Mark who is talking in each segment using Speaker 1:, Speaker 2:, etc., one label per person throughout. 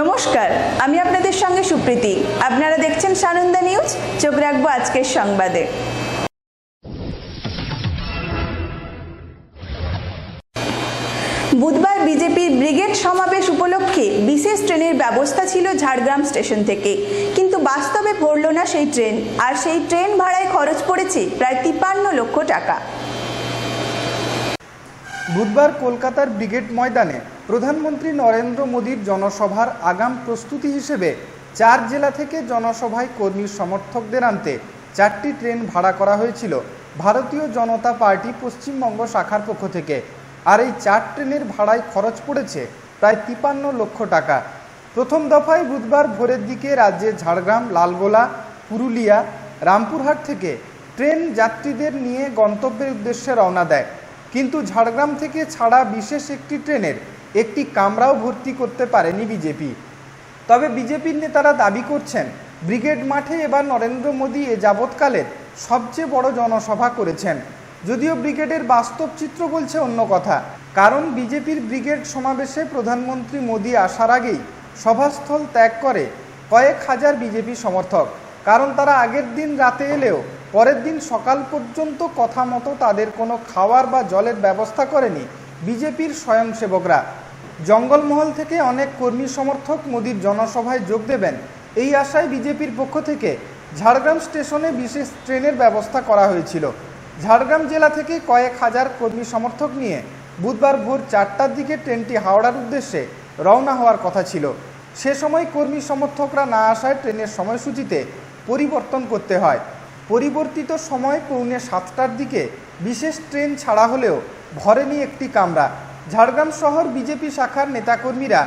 Speaker 1: নমস্কার, আমি আপনাদের সঙ্গে সুপ্রীতি। আপনারা দেখছেন সানন্দা নিউজ, চোখ রাখব আজকের সংবাদে। বুধবার বিজেপির ব্রিগেড সমাবেশ উপলক্ষে বিশেষ ট্রেনের ব্যবস্থা ছিল ঝাড়গ্রাম স্টেশন থেকে। কিন্তু বাস্তবে পড়ল না সেই ট্রেন, আর সেই ট্রেন ভাড়ায় খরচ পড়েছে প্রায় তিপ্পান্ন লক্ষ টাকা।
Speaker 2: বুধবার কলকাতার ব্রিগেড ময়দানে প্রধানমন্ত্রী নরেন্দ্র মোদীর জনসভার আগাম প্রস্তুতি হিসেবে চার জেলা থেকে জনসভায় কর্মী সমর্থকদের আনতে চারটি ট্রেন ভাড়া করা হয়েছিল। ভারতীয় জনতা পার্টি পশ্চিমবঙ্গ শাখার পক্ষ থেকে। আর এই চার ট্রেনের ভাড়ায় খরচ পড়েছে প্রায় তিপান্ন লক্ষ টাকা। প্রথম দফায় বুধবার ভোরের দিকে রাজ্যে ঝাড়গ্রাম, লালগোলা, পুরুলিয়া, রামপুরহাট থেকে ট্রেন যাত্রীদের নিয়ে গন্তব্যের উদ্দেশ্যে রওনা দেয়। কিন্তু ঝাড়গ্রাম থেকে ছাড়া বিশেষ একটি ট্রেনের একটি কামরাও ভর্তি করতে পারেনি বিজেপি। তবে বিজেপির নেতারা দাবি করছেন, ব্রিগেড মাঠে এবার নরেন্দ্র মোদী এ যাবৎকালের সবচেয়ে বড় জনসভা করেছেন। যদিও ব্রিগেডের বাস্তব চিত্র বলছে অন্য কথা, কারণ বিজেপির ব্রিগেড সমাবেশে প্রধানমন্ত্রী মোদী আসার আগেই সভাস্থল ত্যাগ করে কয়েক হাজার বিজেপি সমর্থক, কারণ তারা আগের দিন রাতে এলেও পরের দিন সকাল পর্যন্ত কথা মতো তাদের কোনো খাওয়ার বা জলের ব্যবস্থা করেনি বিজেপির স্বয়ংসেবকরা। জঙ্গলমহল থেকে অনেক কর্মী সমর্থক মোদীর জনসভায় যোগ দেবেন। এই আশায় বিজেপির পক্ষ থেকে ঝাড়গ্রাম স্টেশনে বিশেষ ট্রেনের ব্যবস্থা করা হয়েছিল। ঝাড়গ্রাম জেলা থেকে কয়েক হাজার কর্মী সমর্থক নিয়ে বুধবার ভোর চারটার দিকে ট্রেনটি হাওড়ার উদ্দেশ্যে রওনা হওয়ার কথা ছিল। সে সময় কর্মী সমর্থকরা না আসায় ট্রেনের সময়সূচিতে পরিবর্তন করতে হয়। পরিবর্তিত সময় পৌনে সাতটার দিকে বিশেষ ট্রেন ছাড়া হলেও ভরেনি একটি কামরা। ঝাড়গ্রাম শহর বিজেপি শাখার নেতাকর্মীরা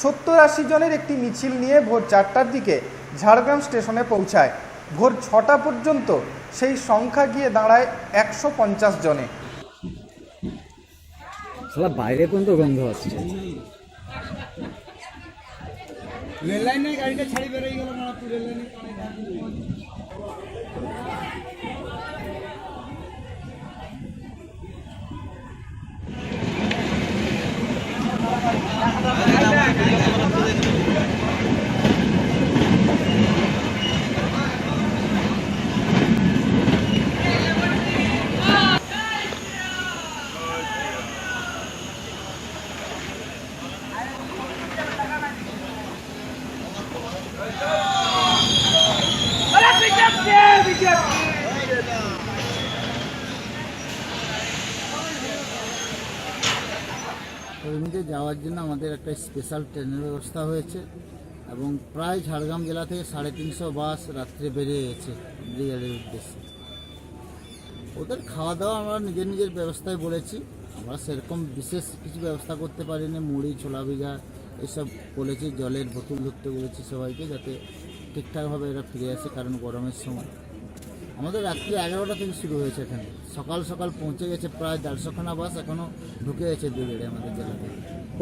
Speaker 2: সত্তর আশি জনের একটি মিছিল নিয়ে ভোর চারটার দিকে ঝাড়গ্রাম স্টেশনে পৌঁছায়। ভোর ছটা পর্যন্ত সেই সংখ্যা গিয়ে দাঁড়ায় একশো পঞ্চাশ জনে।
Speaker 3: বাইরে পর্যন্ত গন্ধ আসছে।
Speaker 4: রেল লাইনে গাড়িটা ছাড়ি বেরোই গেল মারা রেল লাইনে কর্মীদের যাওয়ার জন্য আমাদের একটা স্পেশাল ট্রেনের ব্যবস্থা হয়েছে এবং প্রায় ঝাড়গ্রাম জেলা থেকে সাড়ে তিনশো বাস রাত্রে বেরিয়ে গেছে ব্রিগেডের উদ্দেশ্যে। ওদের খাওয়া দাওয়া আমরা নিজের নিজের ব্যবস্থায় বলেছি। আমরা সেরকম বিশেষ কিছু ব্যবস্থা করতে পারিনি। মুড়ি, ছোলা ভিজা এসব বলেছি, জলের বোতল ধরতে বলেছি সবাইকে যাতে ঠিকঠাকভাবে এরা ফিরে আসে কারণ গরমের সময়। আমাদের রাত্রি এগারোটা থেকে শুরু হয়েছে এখানে। সকাল সকাল পৌঁছে গেছে প্রায় দেড়শোখানা বাস এখনও ঢুকে গেছে ব্রিগেডে আমাদের জেলাতে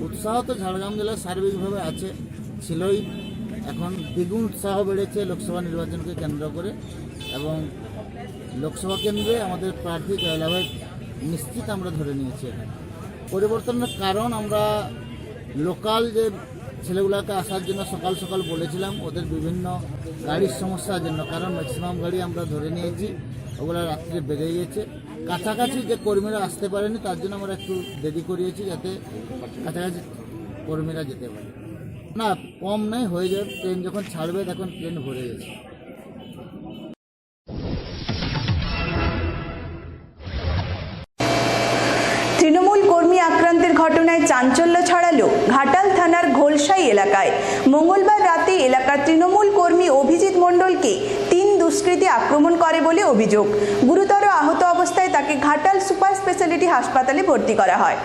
Speaker 4: উৎসাহ তো ঝাড়গ্রাম জেলায় সার্বিকভাবে আছে, ছিলই। এখন দ্বিগুণ উৎসাহ বেড়েছে লোকসভা নির্বাচনকে কেন্দ্র করে এবং লোকসভা কেন্দ্রে আমাদের প্রার্থী জয়লাভের নিশ্চিত আমরা ধরে নিয়েছি এখানে। পরিবর্তনের কারণ আমরা লোকাল যে ছেলেগুলোকে আসার জন্য সকাল সকাল বলেছিলাম, ওদের বিভিন্ন গাড়ির সমস্যার জন্য। কারণ ম্যাক্সিমাম গাড়ি আমরা ধরে নিয়েছি, ওগুলো রাত্রে বেড়ে গিয়েছে। কাছাকাছি যে কর্মীরা আসতে পারেনি, তার জন্য আমরা একটু দেরি করিয়েছি যাতে কাছাকাছি কর্মীরা যেতে পারে। না, কম নেই, হয়ে যাবে। ট্রেন যখন ছাড়বে, তখন ট্রেন ভরে গেছে।
Speaker 1: তৃণমূল কর্মী আক্রান্তের ঘটনায় চাঞ্চল্য ছড়ালো ঘাটাল থানার ঘোলসাই এলাকায়। মঙ্গলবার রাতে এলাকার তৃণমূল কর্মী অভিজিৎ মণ্ডলকে দুষ্কৃতী আক্রমণ করে বলে অভিযোগ। গুরুতর আহত অবস্থায় তাকে ঘাটাল সুপার স্পেশালিটি হাসপাতালে ভর্তি করা হয়।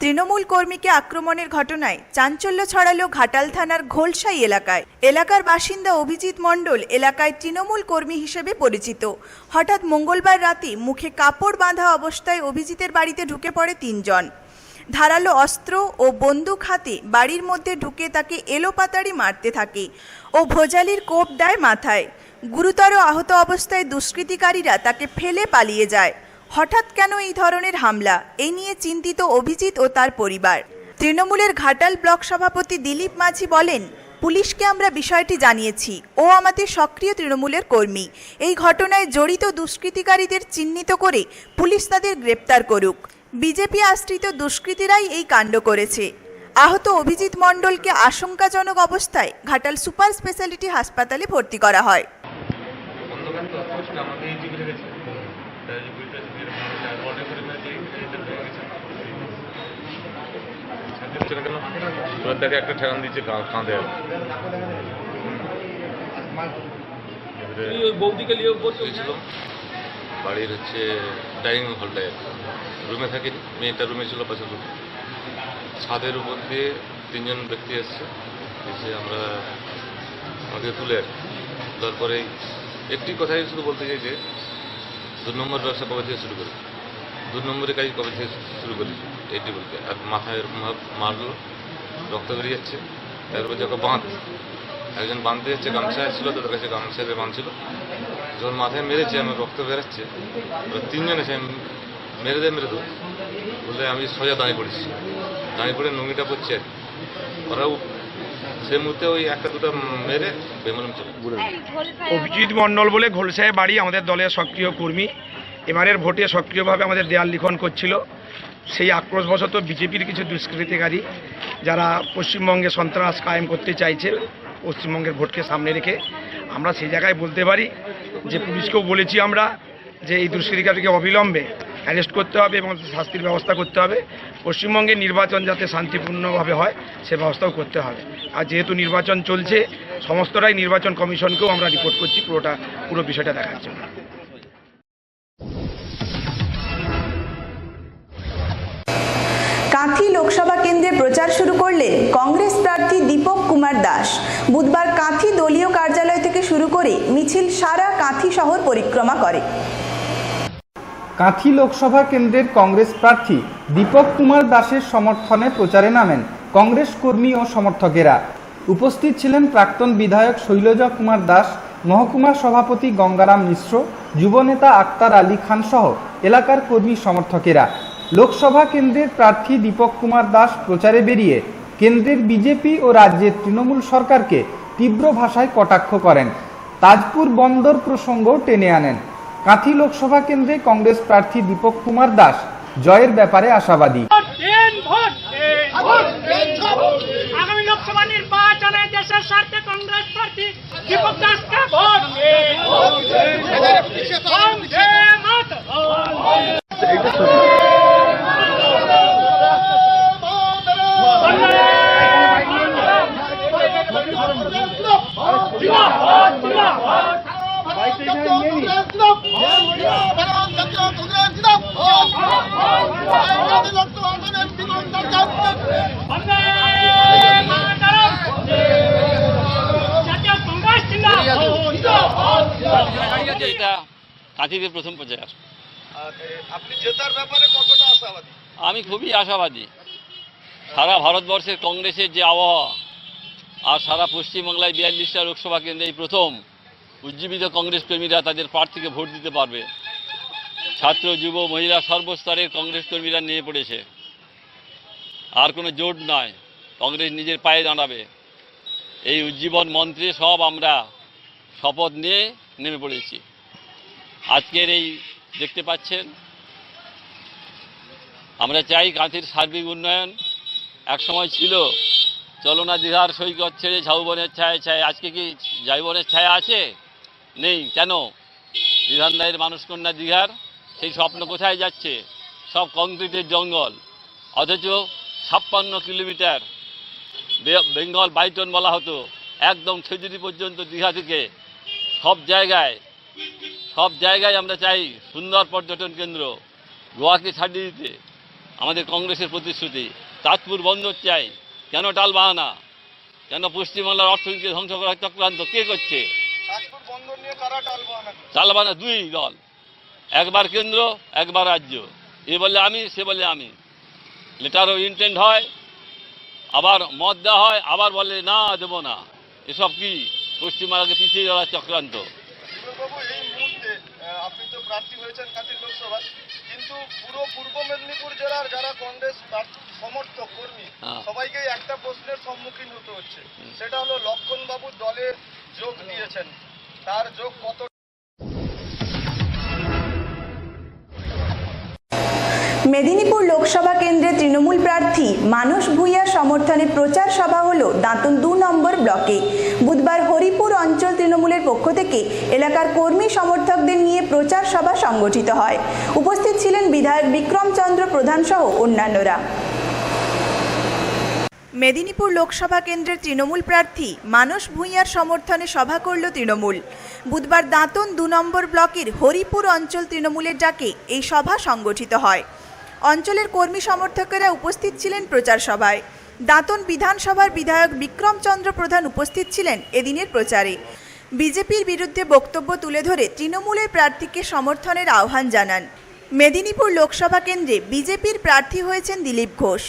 Speaker 1: তৃণমূল কর্মীকে আক্রমণের ঘটনায় চাঞ্চল্য ছড়ালো ঘাটাল থানার ঘোলসাই এলাকায়। এলাকার বাসিন্দা অভিজিৎ মণ্ডল এলাকায় তৃণমূল কর্মী হিসেবে পরিচিত। হঠাৎ মঙ্গলবার রাতে মুখে কাপড় বাঁধা অবস্থায় অভিজিতের বাড়িতে ঢুকে পড়ে তিনজন। ধারালো অস্ত্র ও বন্দুক হাতে বাড়ির মধ্যে ঢুকে তাকে এলোপাতাড়ি মারতে থাকে ও ভোজালির কোপ দেয় মাথায়। গুরুতর আহত অবস্থায় দুষ্কৃতিকারীরা তাকে ফেলে পালিয়ে যায়। হঠাৎ কেন এই ধরনের হামলা? এই নিয়ে চিন্তিত অভিজিৎ ও তার পরিবার। তৃণমূলের ঘাটাল ব্লক সভাপতি দিলীপ মাঝি বলেন, পুলিশকে আমরা বিষয়টি জানিয়েছি। ও আমাদের সক্রিয় তৃণমূলের কর্মী। এই ঘটনায় জড়িত দুষ্কৃতিকারীদের চিহ্নিত করে পুলিশ তাদের গ্রেপ্তার করুক। বিজেপি আশ্রিত দুষ্কৃতীরাই এই কাণ্ড করেছে। আহত অভিজিৎ মণ্ডলকে আশঙ্কাজনক অবস্থায় ঘাটাল সুপার স্পেশালিটি হাসপাতালে ভর্তি করা হয়।
Speaker 5: একটা ঠেকান দিচ্ছে কাঁধে
Speaker 6: বৌদিকে নিয়ে
Speaker 5: বাড়ির হচ্ছে ডাইনিং হলটায় রুমে থাকি, মেয়েটা রুমে ছিল পাশের রুমে। ছাদের উপর দিয়ে তিনজন ব্যক্তি এসছে এসে আমরা আমাকে তুলে তারপরে একটি কথাই শুধু বলতে চাই যে, দু নম্বর ব্যবসা কবে থেকে শুরু করি? দু নম্বরের কাজ কবে থেকে শুরু করি? এইটি বলতে। আর মাথায় এরকম ভাবে মারলো, রক্ত বেরিয়ে যাচ্ছে। তারপর যখন বাঁধ। একজন বাঁধতে যাচ্ছে, গামছা ছিল, তাদের কাছে গামছা বাঁধছিল যখন মাথায় মেরেছে, আমার রক্ত বেরাচ্ছে। তিনজন এসে আমি মেরে দে মেরে দেবো বলে আমি সোজা দাঁড়িয়ে পড়েছি। দাঁড়িয়ে পড়ে নুঙ্গিটা পড়ছে। ওরাও সে মুহূর্তে ওই একটা দুটো মেরে বেমলম চলে
Speaker 6: অভিজিৎ মণ্ডল বলে ঘোলসায় বাড়ি আমাদের দলের সক্রিয় কর্মী। এবারের ভোটে সক্রিয়ভাবে আমাদের দেয়াল লিখন করছিল। সেই আক্রোশবশত বিজেপির কিছু দুষ্কৃতিকারী যারা পশ্চিমবঙ্গে সন্ত্রাস কায়েম করতে চাইছে পশ্চিমবঙ্গের ভোটকে সামনে রেখে আমরা সেই জায়গায় বলতে পারি যে পুলিশকেও বলেছি আমরা যে এই দুষ্কৃতিকারীকে অবিলম্বে অ্যারেস্ট করতে হবে এবং শাস্তির ব্যবস্থা করতে হবে। পশ্চিমবঙ্গের নির্বাচন যাতে শান্তিপূর্ণভাবে হয়, সে ব্যবস্থাও করতে হবে। আর যেহেতু নির্বাচন চলছে, সমস্তটাই নির্বাচন কমিশনকেও আমরা রিপোর্ট করছি, পুরোটা, পুরো বিষয়টা দেখার জন্য।
Speaker 1: কাঁথি লোকসভা কেন্দ্রে প্রচার শুরু করলেন কংগ্রেস প্রার্থী দীপক কুমার দাস। বুধবার কাঁথি দলীয় কার্যালয় থেকে শুরু করে মিছিল সারা কাঁথি শহর পরিক্রমা করে।
Speaker 2: কাঁথি লোকসভা কেন্দ্রের কংগ্রেস প্রার্থী দীপক কুমার দাসের সমর্থনে প্রচারে নামেন কংগ্রেস কর্মী ও সমর্থকেরা। উপস্থিত ছিলেন প্রাক্তন বিধায়ক শৈলজা কুমার দাস, মহকুমা সভাপতি গঙ্গারাম মিশ্র যুবনেতা আক্তার আলী খান সহ এলাকার কর্মী সমর্থকেরা। লোকসভা কেন্দ্রের প্রার্থী দীপক কুমার দাস প্রচারে বেরিয়ে কেন্দ্রের বিজেপি ও রাজ্যের তৃণমূল সরকারকে তীব্র ভাষায় কটাক্ষ করেন। তাজপুর বন্দর প্রসঙ্গও টেনে আনেন। কাঁথি লোকসভা কেন্দ্রে কংগ্রেস প্রার্থী দীপক কুমার দাস জয়ের ব্যাপারে আশাবাদী।
Speaker 7: আগামী লোকসভা নির্বাচনে দেশের স্বার্থে কংগ্রেস প্রার্থী দীপক দাসকে ভোট
Speaker 8: কাঁথিতে প্রথম প্রচার
Speaker 6: আপনি জেতার ব্যাপারে কতটা আশাবাদী?
Speaker 8: আমি খুবই আশাবাদী। সারা ভারতবর্ষের কংগ্রেসের যে আবহাওয়া আর সারা পশ্চিমবাংলায় বিয়াল্লিশটা লোকসভা কেন্দ্রে এই প্রথম উজ্জীবিত কংগ্রেস কর্মীরা তাদের প্রার্থীকে ভোট দিতে পারবে। ছাত্র যুব মহিলা সর্বস্তরের কংগ্রেস কর্মীরা নিয়ে পড়েছে। আর কোনো জোট নয় কংগ্রেস নিজের পায়ে দাঁড়াবে। এই উজ্জীবন মন্ত্রে সব আমরা শপথ নিয়ে নেমে পড়েছি। আজকের এই দেখতে পাচ্ছেন, আমরা চাই কাঁথির সার্বিক উন্নয়ন। এক সময় ছিল চলনা দীঘার সৈকত ছেড়ে ঝাউবনের ছায়া ছায়, আজকে কি ঝাউবনের ছায়া আছে? নেই, কেন? বিধানদায়ের মানুষকন্যা দীঘার, সেই স্বপ্ন কোথায় যাচ্ছে? সব কংক্রিটের জঙ্গল, অথচ ছাপ্পান্ন কিলোমিটার বেঙ্গল বাইটন বলা হতো, একদম খেজুরি পর্যন্ত দীঘা থেকে। সব জায়গায় সব জায়গায় আমরা চাই সুন্দর পর্যটন কেন্দ্র গোয়াকে ছাড়িয়ে দিতে আমাদের কংগ্রেসের প্রতিশ্রুতি। তাজপুর বন্দর চাই কেন টাল বাহানা? কেন পশ্চিমবাংলার অর্থনীতি ধ্বংস করার চক্রান্ত? কে করছে?
Speaker 6: টালবানা
Speaker 8: দুই দল একবার কেন্দ্র একবার রাজ্য। এ বলে আমি সে বলে আমি। লেটার অফ ইন্টেন্ট হয় আবার মত দেওয়া হয় আবার বলে না দেবো না। এসব কি? পশ্চিমবাংলাকে পিছিয়ে যাওয়ার চক্রান্ত।
Speaker 6: বাবু এই মুহূর্তে আপনি তো প্রার্থী হয়েছেন কাঁথি লোকসভা কিন্তু পুরো পূর্ব মেদিনীপুর জেলার যারা কংগ্রেস প্রার্থী
Speaker 9: সমর্থক কর্মী
Speaker 8: হ্যাঁ।
Speaker 9: সবাইকে একটা প্রশ্নের সম্মুখীন হতে হচ্ছে। সেটা হলো লক্ষণ বাবু দলে যোগ দিয়েছেন। তার যোগ কত
Speaker 1: মেদিনীপুর লোকসভা কেন্দ্রে তৃণমূল প্রার্থী মানস ভূঁইয়ার সমর্থনে প্রচার সভা হলো দাঁতন দু নম্বর ব্লকে। বুধবার হরিপুর অঞ্চল তৃণমূলের পক্ষ থেকে এলাকার কর্মী সমর্থকদের নিয়ে প্রচার সভা সংগঠিত হয়। উপস্থিত ছিলেন বিধায়ক বিক্রমচন্দ্র প্রধান সহ অন্যান্যরা। মেদিনীপুর লোকসভা কেন্দ্রের তৃণমূল প্রার্থী মানস ভূঁইয়ার সমর্থনে সভা করল তৃণমূল। বুধবার দাঁতন দু নম্বর ব্লকের হরিপুর অঞ্চল তৃণমূলের ডাকে এই সভা সংগঠিত হয়। অঞ্চলের কর্মী সমর্থকেরা উপস্থিত ছিলেন প্রচার সভায়। দাঁতন বিধানসভার বিধায়ক বিক্রমচন্দ্র প্রধান উপস্থিত ছিলেন এদিনের প্রচারে। বিজেপির বিরুদ্ধে বক্তব্য তুলে ধরে তৃণমূলের প্রার্থীকে সমর্থনের আহ্বান জানান। মেদিনীপুর লোকসভা কেন্দ্রে বিজেপির প্রার্থী হয়েছেন দিলীপ ঘোষ।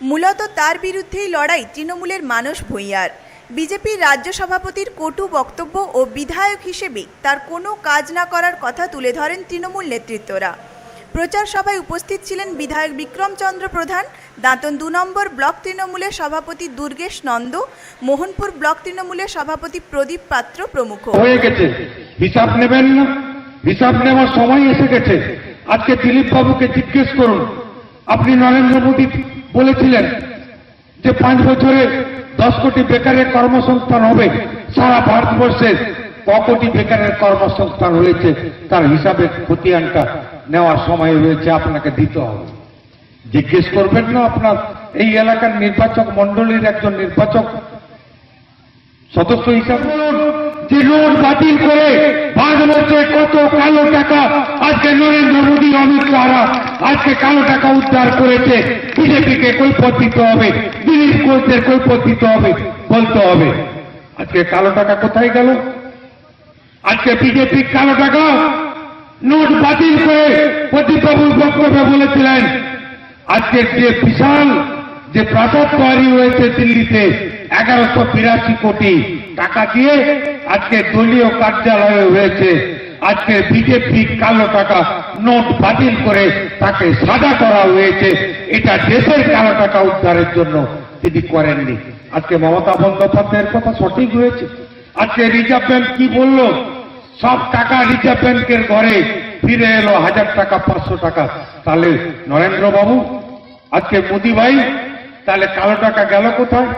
Speaker 1: মূলত তার বিরুদ্ধেই লড়াই তৃণমূলের মানস ভূঁইয়ার। বিজেপির রাজ্য সভাপতির কটু বক্তব্য ও বিধায়ক হিসেবে তার কোনো কাজ না করার কথা তুলে ধরেন তৃণমূল নেতৃত্বরা। প্রচার সভায় উপস্থিত ছিলেন বিধায়ক বিক্রমচন্দ্র প্রধান, দাঁতন দু নম্বর ব্লক তৃণমূলের সভাপতি দুর্গেশ নন্দ, মোহনপুর ব্লক তৃণমূলের সভাপতি প্রদীপ পাত্র প্রমুখ।
Speaker 10: হয়ে গেছে। হিসাব নেবেন না। হিসাব নেওয়ার সময় এসে গেছে। আজকে দিলীপ বাবুকে জিজ্ঞেস করুন। আপনি নরেন্দ্র মোদী বলেছিলেন যে পাঁচ বছরে দশ কোটি বেকারের কর্মসংস্থান হবে। সারা ভারতবর্ষে ক কোটি বেকারের কর্মসংস্থান হয়েছে। তার হিসাবের খতিয়ানটা নেওয়ার সময় রয়েছে, আপনাকে দিতে হবে। জিজ্ঞেস করবেন না আপনার, এই এলাকার নির্বাচক মন্ডলীর একজন নির্বাচক সদস্য হিসাবে। যে নোট বাতিল করে ভারতবর্ষে কত কালো টাকা আজকে নরেন্দ্র মোদী, অমিত শাহরা আজকে কালো টাকা উদ্ধার করেছে। বিজেপিকে কৈফত দিতে হবে, দিলীপ ঘোষদের কৈফত দিতে হবে, বলতে হবে। আজকে কালো টাকা কোথায় গেল? আজকে বিজেপি কালো টাকা নোট বাতিল করে প্রদীপবাবুর বক্তব্যে বলেছিলেন, আজকের যে বিশাল যে প্রাসাদ তৈরি হয়েছে দিল্লিতে, এগারোশো বিরাশি কোটি টাকা দিয়ে আজকে দলীয় কার্যালয়ে হয়েছে। আজকে বিজেপি কালো টাকা নোট বাতিল করে তাকে সাদা করা হয়েছে। এটা দেশের কালো টাকা উদ্ধারের জন্য তিনি করেননি। আজকে মমতা বন্দ্যোপাধ্যায়ের কথা সঠিক হয়েছে। আজকে রিজার্ভ ব্যাংক কি বলল? সব টাকা রিজার্ভ ব্যাংকের ঘরে ফিরে এলো হাজার টাকা, পাঁচশো টাকা। তাহলে নরেন্দ্র বাবু আজকে মোদি ভাই, তাহলে কালো টাকা গেল কোথায়?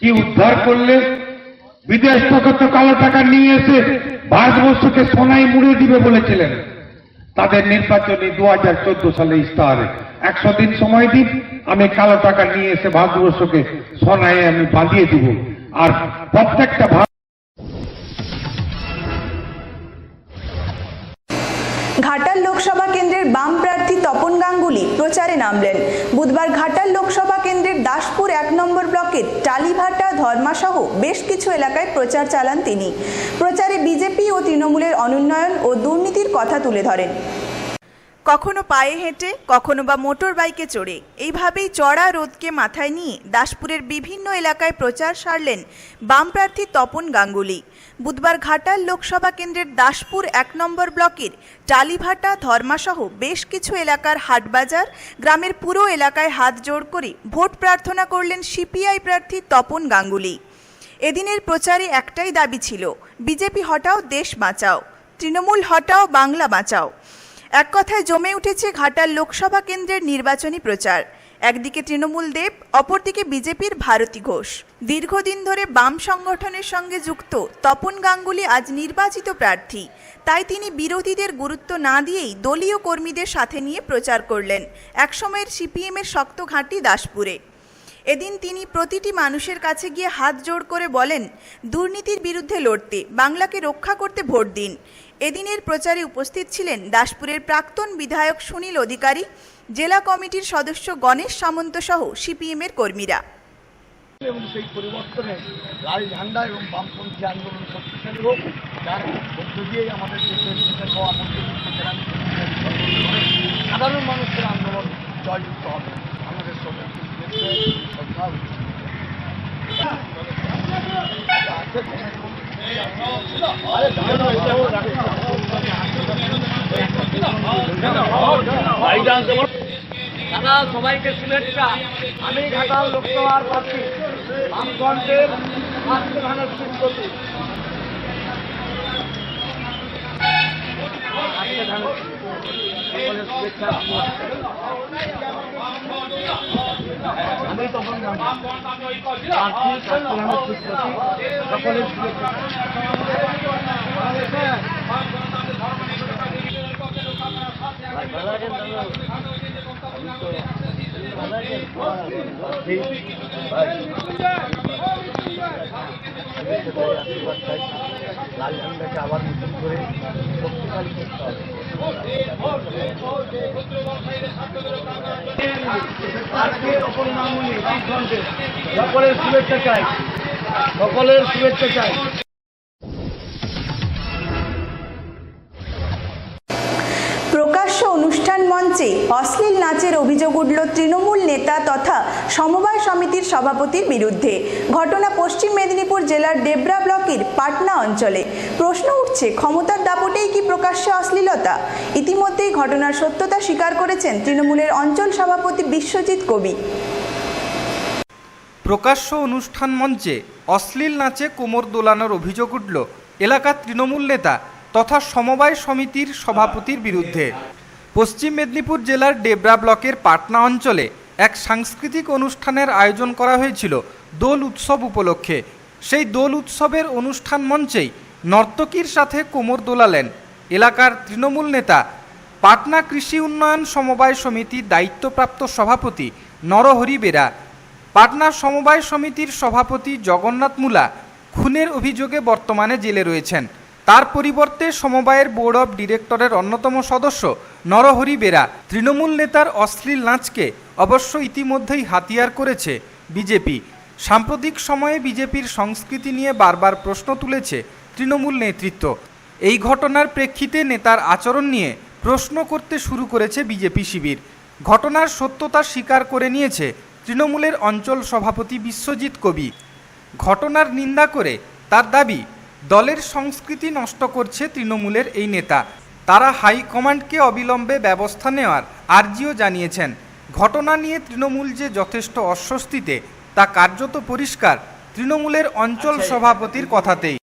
Speaker 10: কি উদ্ধার করলে? বিদেশ থেকে তো কালো টাকা নিয়ে এসে ভারতবর্ষকে সোনাই মুড়ে দিবে বলেছিলেন। তাদের নির্বাচনী দু হাজার চোদ্দ সালে ইস্তাহারে। একশো দিন সময় দিন, আমি কালো টাকা নিয়ে এসে ভারতবর্ষকে সোনায় আমি বাঁধিয়ে দিব। আর প্রত্যেকটা
Speaker 1: ঘাটাল লোকসভা কেন্দ্রের বাম প্রার্থী তপন গাঙ্গুলি প্রচারে নামলেন। বুধবার ঘাটাল লোকসভা কেন্দ্রের দাসপুর এক নম্বর ব্লকের টালিভাটা ধর্মাসহ বেশ কিছু এলাকায় প্রচার চালান তিনি। প্রচারে বিজেপি ও তৃণমূলের অনুন্নয়ন ও দুর্নীতির কথা তুলে ধরেন। কখনো পায়ে হেঁটে, কখনো বা মোটর বাইকে চড়ে। এইভাবেই চড়া রোদকে মাথায় নিয়ে দাসপুরের বিভিন্ন এলাকায় প্রচার সারলেন বাম প্রার্থী তপন গাঙ্গুলি। বুধবার ঘাটাল লোকসভা কেন্দ্রের দাসপুর এক নম্বর ব্লকের টালিভাটা ধর্মাসহ বেশ কিছু এলাকার হাটবাজার গ্রামের পুরো এলাকায় হাত জোড় করে ভোট প্রার্থনা করলেন সিপিআই প্রার্থী তপন গাঙ্গুলি। এদিনের প্রচারে একটাই দাবি ছিল, বিজেপি হটাও দেশ বাঁচাও, তৃণমূল হটাও বাংলা বাঁচাও। এক কথায় জমে উঠেছে ঘাটাল লোকসভা কেন্দ্রের নির্বাচনী প্রচার। একদিকে তৃণমূল দেব, অপরদিকে বিজেপির ভারতী ঘোষ। দীর্ঘদিন ধরে বাম সংগঠনের সঙ্গে যুক্ত তপন গাঙ্গুলি আজ নির্বাচিত প্রার্থী। তাই তিনি বিরোধীদের গুরুত্ব না দিয়েই দলীয় কর্মীদের সাথে নিয়ে প্রচার করলেন একসময়ের সিপিএমের শক্ত ঘাঁটি দাসপুরে। এদিন তিনি প্রতিটি মানুষের কাছে গিয়ে হাত জোড় করে বলেন, দুর্নীতির বিরুদ্ধে লড়তে, বাংলাকে রক্ষা করতে ভোট দিন। এদিনের প্রচারে উপস্থিত ছিলেন দাসপুরের প্রাক্তন বিধায়ক সুনীল অধিকারী, জেলা কমিটির সদস্য গণেশ সামন্ত সহ সিপিএমের কর্মীরা।
Speaker 9: এবং সেই পরিবর্তনে লাল ঝান্ডা এবং বামপন্থী আন্দোলন শক্তিশালী হোক, যার মধ্য আমাদের সাধারণ মানুষের আন্দোলন জয়যুক্ত হবে। আমাদের সবাই শ্রদ্ধা দাদা সবাইকে শুভেচ্ছা। আমি ঘাটাল লোকসভার প্রার্থী বামফ্রন্টের স্বাস্থ্য ধানের সুপ্রতি আমি তখন প্রার্থী লাল ঝান্ডাকে আবার নতুন করে শক্তিশালী করতে হবে সকলের শুভেচ্ছা চাই। সকলের শুভেচ্ছা চাই।
Speaker 1: মঞ্চে অশ্লীল নাচের অভিযোগ উঠল তৃণমূল নেতা তথা সমবায় সমিতির সভাপতির বিরুদ্ধে। ঘটনা পশ্চিম মেদিনীপুর জেলার ডেবরা ব্লকের পাটনা অঞ্চলে। প্রশ্ন উঠছে, ক্ষমতার দাপটেই কি প্রকাশ্যে অশ্লীলতা? ইতিমধ্যেই ঘটনার সত্যতা স্বীকার করেছেন তৃণমূলের অঞ্চল সভাপতি বিশ্বজিৎ কবি।
Speaker 2: প্রকাশ্য অনুষ্ঠান মঞ্চে অশ্লীল নাচে কোমর দোলানোর অভিযোগ উঠল এলাকার তৃণমূল নেতা তথা সমবায় সমিতির সভাপতির বিরুদ্ধে। পশ্চিম মেদিনীপুর জেলার ডেবরা ব্লকের পাটনা অঞ্চলে এক সাংস্কৃতিক অনুষ্ঠানের আয়োজন করা হয়েছিল দোল উৎসব উপলক্ষে। সেই দোল উৎসবের অনুষ্ঠান মঞ্চেই নর্তকীর সাথে কোমর দোলালেন এলাকার তৃণমূল নেতা। পাটনা কৃষি উন্নয়ন সমবায় সমিতির দায়িত্বপ্রাপ্ত সভাপতি নরহরি বেরা, পাটনা সমবায় সমিতির সভাপতি জগন্নাথ মুলা, খুনের অভিযোগে বর্তমানে জেলে রয়েছেন। তার পরিবর্তে সমবায়ের বোর্ড অব ডিরেক্টরের অন্যতম সদস্য নরহরি বেরা, তৃণমূল নেতার অশ্লীল নাচকে অবশ্য ইতিমধ্যেই হাতিয়ার করেছে বিজেপি। সাম্প্রতিক সময়ে বিজেপির সংস্কৃতি নিয়ে বারবার প্রশ্ন তুলেছে তৃণমূল নেতৃত্ব। এই ঘটনার প্রেক্ষিতে নেতার আচরণ নিয়ে প্রশ্ন করতে শুরু করেছে বিজেপি শিবির। ঘটনার সত্যতা স্বীকার করে নিয়েছে তৃণমূলের অঞ্চল সভাপতি বিশ্বজিৎ কবি। ঘটনার নিন্দা করে তার দাবি দলের সংস্কৃতি নষ্ট করছে তৃণমূলের এই নেতা। তারা হাইকমান্ডকে অবিলম্বে ব্যবস্থা নেওয়ার আর্জিও জানিয়েছেন। ঘটনা নিয়ে তৃণমূল যে যথেষ্ট অস্বস্তিতে তা কার্যত পরিষ্কার তৃণমূলের অঞ্চল সভাপতির কথাতেই।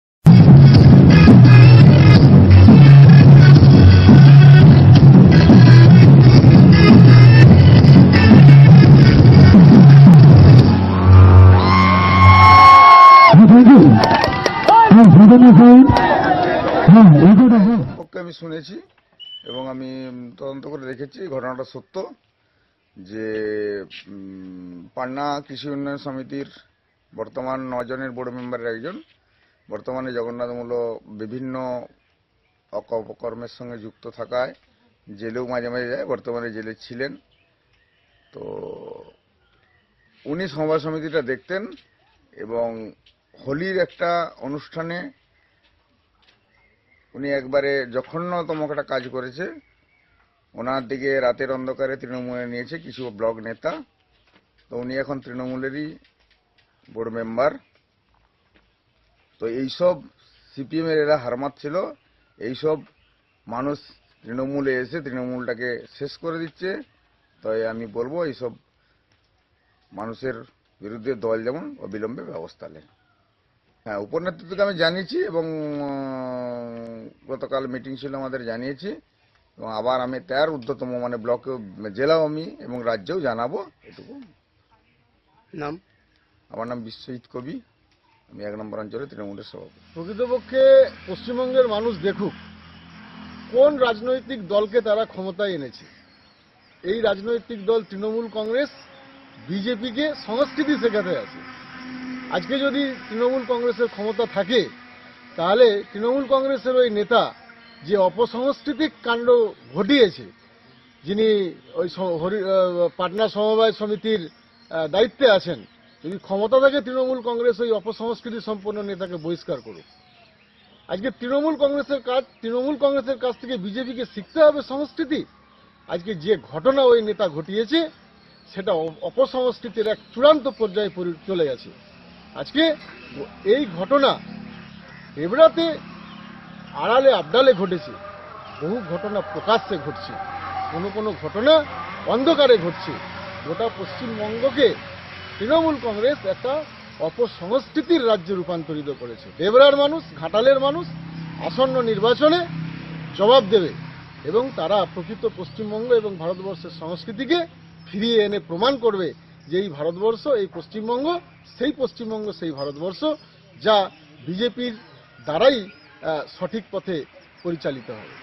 Speaker 11: পক্ষে আমি শুনেছি এবং আমি তদন্ত করে দেখেছি, ঘটনাটা সত্য যে পান্না কৃষি উন্নয়ন সমিতির বর্তমান নজনের বোর্ড মেম্বারের একজন, বর্তমানে জগন্নাথমূল বিভিন্ন অক- অপকর্মের সঙ্গে যুক্ত থাকায় জেলেও মাঝে মাঝে যায়, বর্তমানে জেলে ছিলেন। তো উনি সমবায় সমিতিটা দেখতেন এবং হোলির একটা অনুষ্ঠানে উনি একবারে জঘন্যতম একটা কাজ করেছে। ওনার দিকে রাতের অন্ধকারে তৃণমূলে নিয়েছে কিছু ব্লক নেতা। তো উনি এখন তৃণমূলেরই বোর্ড মেম্বার তো এইসব সিপিএম এর এরা হারমাত ছিল এইসব মানুষ তৃণমূলে এসে তৃণমূলটাকে শেষ করে দিচ্ছে। তাই আমি বলব, এইসব মানুষের বিরুদ্ধে দল যেমন অবিলম্বে ব্যবস্থা নেয় হ্যাঁ উপনেতৃত্বকে আমি জানিয়েছি এবং গতকাল মিটিং ছিল আমাদের জানিয়েছি। এবং আবার আমি তার ঊর্ধ্বতম মানে ব্লকে জেলাও আমি এবং রাজ্যেও জানাব এটুকু।
Speaker 9: নাম?
Speaker 11: আমার নাম বিশ্বজিৎ কবি। আমি এক নম্বর অঞ্চলে তৃণমূলের সভাপতি।
Speaker 12: প্রকৃতপক্ষে পশ্চিমবঙ্গের মানুষ দেখুক কোন রাজনৈতিক দলকে তারা ক্ষমতায় এনেছে? এই রাজনৈতিক দল তৃণমূল কংগ্রেস বিজেপিকে সংস্কৃতি শেখাতে আছে। আজকে যদি তৃণমূল কংগ্রেসের ক্ষমতা থাকে, তাহলে তৃণমূল কংগ্রেসের ওই নেতা যে অপসংস্কৃতিক কাণ্ড ঘটিয়েছে, যিনি ওই পাটনা সমবায় সমিতির দায়িত্বে আছেন, যদি ক্ষমতা থাকে তৃণমূল কংগ্রেস ওই অপসংস্কৃতি সম্পন্ন নেতাকে বহিষ্কার করুক। আজকে তৃণমূল কংগ্রেসের কাজ, তৃণমূল কংগ্রেসের কাছ থেকে বিজেপিকে শিখতে হবে সংস্কৃতি। আজকে যে ঘটনা ওই নেতা ঘটিয়েছে, সেটা অপসংস্কৃতির এক চূড়ান্ত পর্যায়ে পরি- চলে গেছে। আজকে এই ঘটনা এবড়াতে আড়ালে আবডালে ঘটেছে। বহু ঘটনা প্রকাশ্যে ঘটছে। কোনো কোনো ঘটনা অন্ধকারে ঘটছে। গোটা পশ্চিমবঙ্গকে তৃণমূল কংগ্রেস একটা অপসংস্কৃতির রাজ্যে রূপান্তরিত করেছে। দেবরার মানুষ, ঘাটালের মানুষ আসন্ন নির্বাচনে জবাব দেবে এবং তারা প্রকৃত পশ্চিমবঙ্গ এবং ভারতবর্ষের সংস্কৃতিকে ফিরিয়ে এনে প্রমাণ করবে যে এই ভারতবর্ষ, এই পশ্চিমবঙ্গ, সেই পশ্চিমবঙ্গ, সেই ভারতবর্ষ, যা বিজেপির দ্বারাই সঠিক পথে পরিচালিত হবে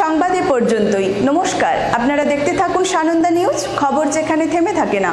Speaker 1: সংবাদ পর্যন্তই। নমস্কার। আপনারা দেখতে থাকুন সানন্দা নিউজ। খবর যেখানে থেমে থাকে না।